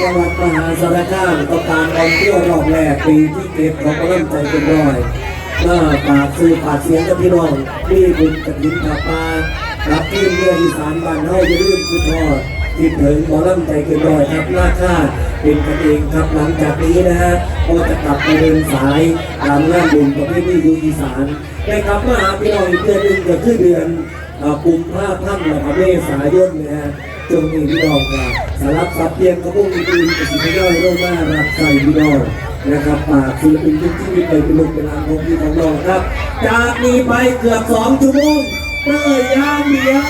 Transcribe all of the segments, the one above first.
จังหวัดมหาสารคามต้องการท่องเที่ยวรอบแรกปีที่เก็บของกำลังใจเป็นร้อยเมื่อปากสื่อปากเสียงกับพี่น้องที่บุญกระถินผาปารับที่เมื่ออีสานบ้านเฮาจะลื่นคือทอดที่ถึงหมอลำใจเกินร้อยครับราคาเป็นกันเองครับหลังจากนี้นะฮะก็จะกลับไปเดินสายตามงานบุญประเภทนี้อยู่อีสานได้กลับมาหาพี่น้องอีกเดือนหนึ่งก็คือเดือนเอ่มภาพันธ์และเมษายนนะฮะ จงมีพี่น้องครับสารับสับเปลี่ยนกระปุกอื่นๆกับสิ่งที่ย่อยร่วมมารับใส่พี่น้องนะครับฝากศิลปินทุกที่มีไปเป็นลูกเป็นหลานของพี่ของน้องครับ จากนี้ไปเกือบสองชั่วโมงเต้ยยามเดียว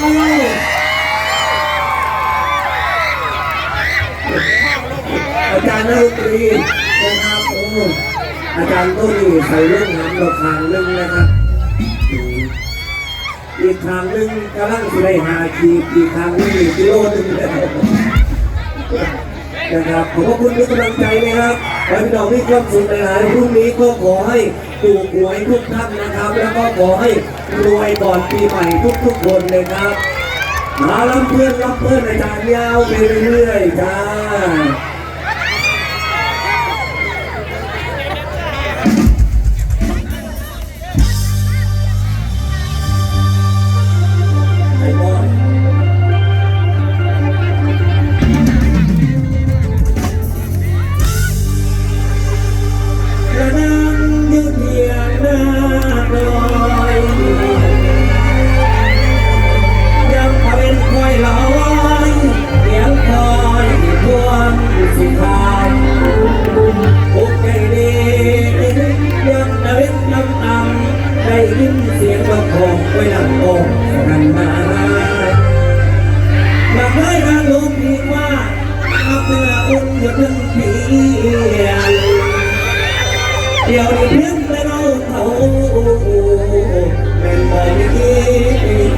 อาจารย์นรุตรีนะครับโอ้อาจารย์ต้นนี่ใส่เรื่องน้ำเราคางเรื่องนะครับ อีกทางหนึงกำลังสิได้หาขีดอีกทางนึงอีกกิโลหนึงนะครับขอบพระคุณทุกกำลังใจนะครับขอให้พี่น้องมีความสุขในหลายพรุ่งนี้ก็ขอให้ถูกหวยทุกท่านนะครับ แล้วก็ขอให้รวยก่อนปีใหม่ทุกๆคนเลยครับมาลำเพื่อนลำเพื่อนอาจารย์ยาวไปเรื่อยๆจ้า เดี๋ยวนี้เพียงแต่เราเขาเป็นบ่มี